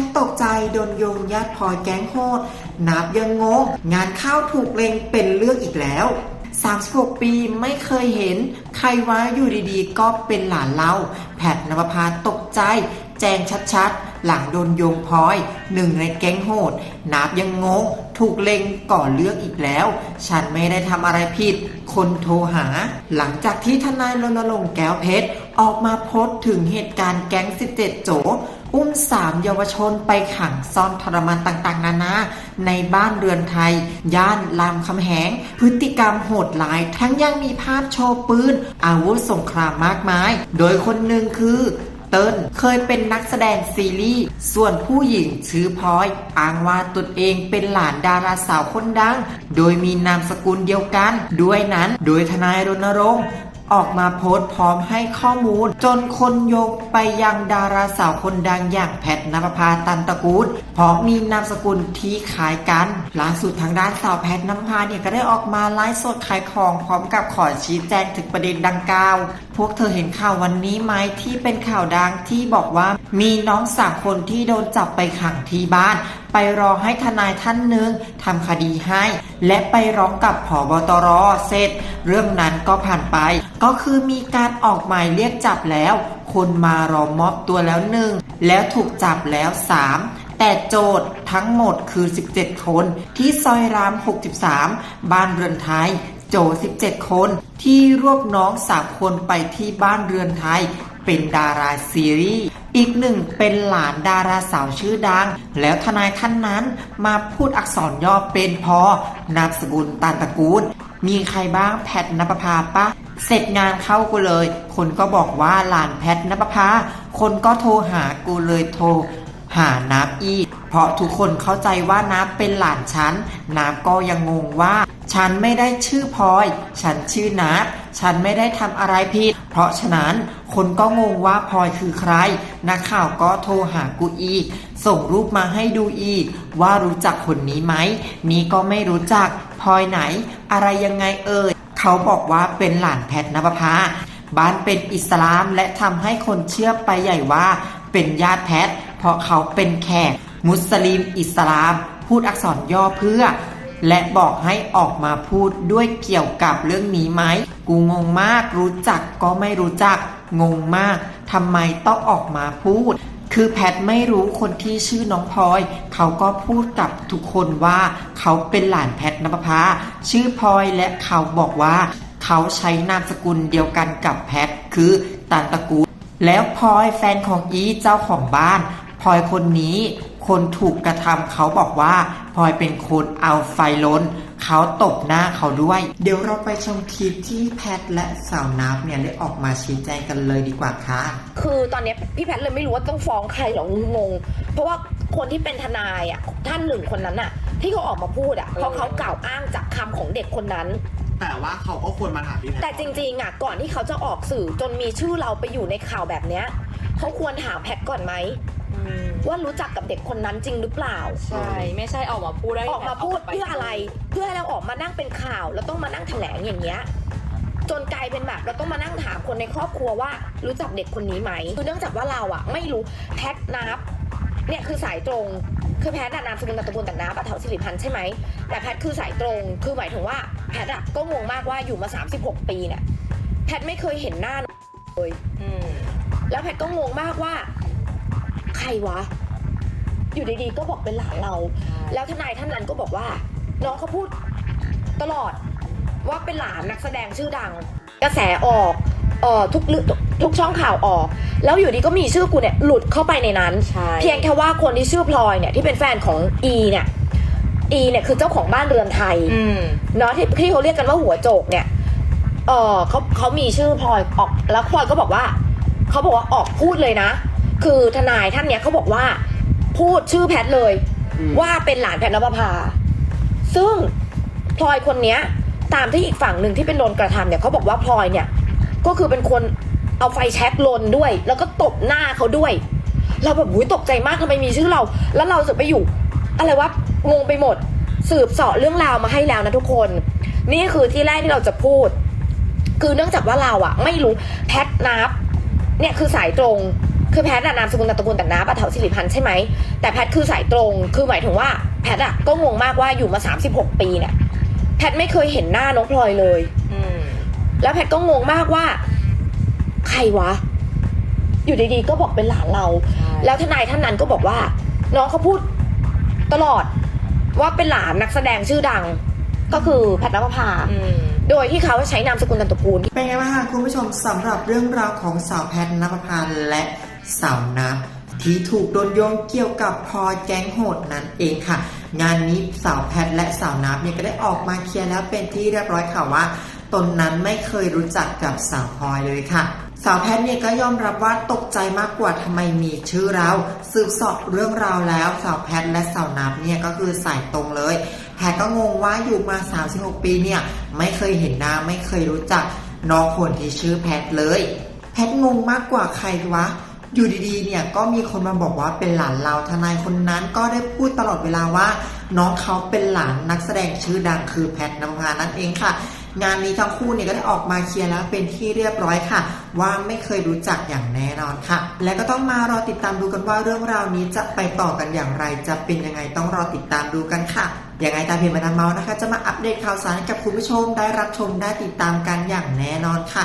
ทตกใจโดนโยงญาติพลอยแก๊งโหดนับยังงง งานข้าวถูกเลงเป็นเรื่องอีกแล้ว 36 ปีไม่เคยเห็น ใครว่าอยู่ดีๆ ก็เป็นหลานเรา แพทนภพาตกใจ แจงชัดๆ หลังโดนโยงพลอยหนึ่งในแก๊งโหดนับยังงง ถูกเลงก่อเรื่องอีกแล้ว ฉันไม่ได้ทำอะไรผิด คนโทรหา หลังจากที่ทนายรณรงค์แก้วเพชรออกมาโพสต์ถึงเหตุการณ์แก๊ง 17 โจ อุ้มสามเยาวชนไปขังซ่อนทรมานต่างๆ นานาในบ้านเรือนไทย ย่านรามคำแหง พฤติกรรมโหดร้าย ทั้งยังมีภาพโชว์ปืน อาวุธสงครามมากมาย โดยคนหนึ่งคือเติ้ลเคยเป็นนักแสดงซีรีส์ ส่วนผู้หญิงชื่อพลอยอ้างว่าตนเองเป็นหลานดาราสาวคนดัง โดยมีนามสกุลเดียวกัน ด้วยนั้น โดยทนายรณรงค์ ออกมาโพสต์พร้อมให้ข้อมูล จนคนโยงไปยังดาราสาวคนดังอย่างแพทนภพาตันตะกูลเพราะมีนามสกุลที่ขายกันล่าสุดทางด้านสาวแพทนภพาเนี่ยก็ได้ออกมาไลฟ์สดขายของพร้อมกับขอชี้แจงถึงประเด็นดังกล่าวพวกเธอเห็นข่าววันนี้ไหมที่เป็นข่าวดังที่บอกว่ามีน้องสามคนที่โดนจับไปขังที่บ้าน ไปรอให้ทนายท่านหนึ่งทำคดีให้ และไปร้องกับผอบตรเสร็จ เรื่องนั้นก็ผ่านไป ก็คือมีการออกหมายเรียกจับแล้ว คนมารอมอบตัวแล้วหนึ่งแล้วถูกจับแล้ว3แต่โจทย์ทั้งหมดคือ 17 คน ที่ซอยราม 63 บ้านเรือนไทย โจ 17 คน ที่รวบน้อง3คนไปที่บ้านเรือนไทย เป็นดาราซีรีส์อีกหนึ่งเป็นหลานดาราสาวชื่อดัง แล้วทนายท่านนั้นมาพูดอักษรย่อเป็นพอนามสกุลตานตระกูล มีใครบ้างแพทนปภาปะ เสร็จงานเข้ากูเลย คนก็บอกว่าหลานแพทนปภาคนก็โทรหากูเลยโทร หานับอีก เพราะทุกคนเข้าใจว่านับเป็นหลานฉันนับก็ยังงงว่า ฉันไม่ได้ชื่อพลอย ฉันชื่อนับฉันไม่ได้ทำอะไรผิด เพราะฉะนั้นคนก็งงว่าพลอยคือใคร นักข่าวก็โทรหากูอีก ส่งรูปมาให้ดูอีก ว่ารู้จักคนนี้ไหม นี่ก็ไม่รู้จักพลอยไหน อะไรยังไงเอ่ยเขาบอกว่าเป็นหลานแพทนภพาบ้านเป็นอิสลามและทำให้คนเชื่อไปใหญ่ว่าเป็นญาติแพทเพราะเขาเป็นแขก มุสลิม อิสลาม พูดอักษรย่อเพื่อ และบอกให้ออกมาพูดด้วยเกี่ยวกับเรื่องนี้ไหม กูงงมากรู้จักก็ไม่รู้จัก งงมากทำไมต้องออกมาพูด คือแพทไม่รู้คนที่ชื่อน้องพลอย เขาก็พูดกับทุกคนว่า เขาเป็นหลานแพทนภพาชื่อพลอยและเขาบอกว่า เขาใช้นามสกุลเดียวกันกับแพทคือตันตะกูลแล้วพลอยแฟนของอีเจ้าของบ้านพลอยคนนี้ คนถูกกระทำเขาบอกว่าพลอยเป็นคนเอาไฟล้น เขาตบหน้าเขาด้วย เดี๋ยวเราไปชมคลิปที่แพทและสาวนับเนี่ยได้ออกมาชี้แจงกันเลยดีกว่าค่ะ คือตอนเนี้ยพี่แพทย์เลยไม่รู้ว่าต้องฟ้องใครหรอกงง เพราะว่าคนที่เป็นทนายอะท่านหนึ่งคนนั้นอะ ที่เขาออกมาพูดอะเพราะเขากล่าวอ้างจากคำของเด็กคนนั้นแต่ว่าเขาก็ควรมาถามพี่แพทย์แต่จริงๆอะก่อนที่เขาจะออกสื่อจนมีชื่อเราไปอยู่ในข่าวแบบเนี้ยเขาควรถามแพทย์ก่อนไหมอืม ว่ารู้จักกับเด็กคนนั้นจริงหรือเปล่า ใช่ ไม่ใช่ออกมาพูดได้ออกมาพูดเพื่ออะไร เพื่อให้เราออกมานั่งเป็นข่าว แล้วต้องมานั่งแถลงอย่างเงี้ยจนกลายเป็นแบบเราต้องมานั่งถามคนในครอบครัวว่า รู้จักเด็กคนนี้ไหมคือเนื่องจากว่าเราอะไม่รู้แพทนับเนี่ยคือสายตรงคือแพทอะนามสกุลตระกูลแต่นับอะเถาสิริพันธ์ใช่ไหมแต่แพทคือสายตรงคือหมายถึงว่าแพทอะก็งงมากว่าอยู่มา 36 ปีเนี่ยแพทไม่เคยเห็นหน้าเลยอืมแล้วแพทก็งงมากว่าใคร วะ อยู่ดีๆ ก็บอกเป็นหลานเรา แล้วทนายท่านนั้นก็บอกว่า น้องเขาพูดตลอดว่าเป็นหลานนักแสดงชื่อดัง กระแสออกเอ่อทุกเรื่องทุกช่องข่าวออก แล้วอยู่ดีก็มีชื่อกูเนี่ยหลุดเข้าไปในนั้นใช่เพียงแค่ว่าคนที่ชื่อพลอยเนี่ยที่เป็นแฟนของอีเนี่ยอีเนี่ยคือเจ้าของบ้านเรือนไทยอืมเนาะที่ที่เขาเรียกกันว่าหัวโจกเนี่ยเออเขาเขามีชื่อพลอยออกแล้วพลอยก็บอกว่าเขาบอกว่าออกพูดเลยนะ คือทนายท่านเนี้ยเขาบอกว่า พูดชื่อแพทเลยว่าเป็นหลานแพทนภพา ซึ่งพลอยคนเนี้ย ตามที่อีกฝั่งหนึ่งที่เป็นโดนกระทำเนี่ยเขาบอกว่าพลอยเนี่ย ก็คือเป็นคนเอาไฟแช็กลนด้วย แล้วก็ตบหน้าเขาด้วย เราแบบอุ้ยตกใจมากทำไมมีชื่อเรา แล้วเราจะไปอยู่ อะไรวะงงไปหมด สืบเสาะเรื่องราวมาให้แล้วนะทุกคน นี่คือที่แรกที่เราจะพูด คือเนื่องจากว่าเราอะไม่รู้แพทนับ เนี่ยคือสายตรง คือแพทย์อะนามสกุลนามตระกูลแต่น้าปะเถาสิริพันธ์ใช่ไหมแต่แพทย์คือสายตรง คือหมายถึงว่าแพทย์อะก็งงมากว่าอยู่มา 36 ปีเนี่ยแพทย์ไม่เคยเห็นหน้าน้องพลอยเลยอืมแล้วแพทย์ก็งงมากว่า ใครวะ อยู่ดีๆก็บอกเป็นหลานเราใช่แล้วทนายท่านนั้นก็บอกว่า น้องเขาพูดตลอดว่าเป็นหลานนักแสดงชื่อดัง ก็คือแพทย์นภพาอืมโดยที่เขาใช้นามสกุลนามตระกูล เป็นไงบ้างคะคุณผู้ชมสำหรับเรื่องราวของสาวแพทย์นภพาและ สาวนับที่ถูกโดนโยงเกี่ยวกับพลอยแก๊งโหดนั่นเองค่ะ งานนี้สาวแพทย์และสาวนับเนี่ยก็ได้ออกมาเคลียร์แล้วเป็นที่เรียบร้อยค่ะว่า ตนนั้นไม่เคยรู้จักกับสาวพลอยเลยค่ะสาวแพทย์เนี่ยก็ยอมรับว่าตกใจมากกว่าทำไมมีชื่อเราสืบสอบเรื่องราวแล้วสาวแพทย์และสาวนับเนี่ยก็คือสายตรงเลย แพทย์ก็งงว่าอยู่มา 36 ปีเนี่ยไม่เคยเห็นหน้าไม่เคยรู้จักน้องคนที่ชื่อแพทย์เลย แพทย์งงมากกว่าใครวะ อยู่ดีๆ เนี่ยก็มีคนมาบอกว่าเป็นหลานเราทนายคนนั้นก็ได้พูดตลอดเวลาว่า น้องเขาเป็นหลานนักแสดงชื่อดังคือแพทย์นภานั่นเองค่ะ งานนี้ทั้งคู่เนี่ยก็ได้ออกมาเคลียร์แล้วเป็นที่เรียบร้อยค่ะ ว่าไม่เคยรู้จักอย่างแน่นอนค่ะ และก็ต้องมารอติดตามดูกันว่าเรื่องราวนี้จะไปต่อกันอย่างไร จะเป็นยังไงต้องรอติดตามดูกันค่ะยังไงตามเพจมาดามเมาส์นะคะ จะมาอัปเดตข่าวสารกับคุณผู้ชมได้รับชมได้ติดตามกันอย่างแน่นอนค่ะ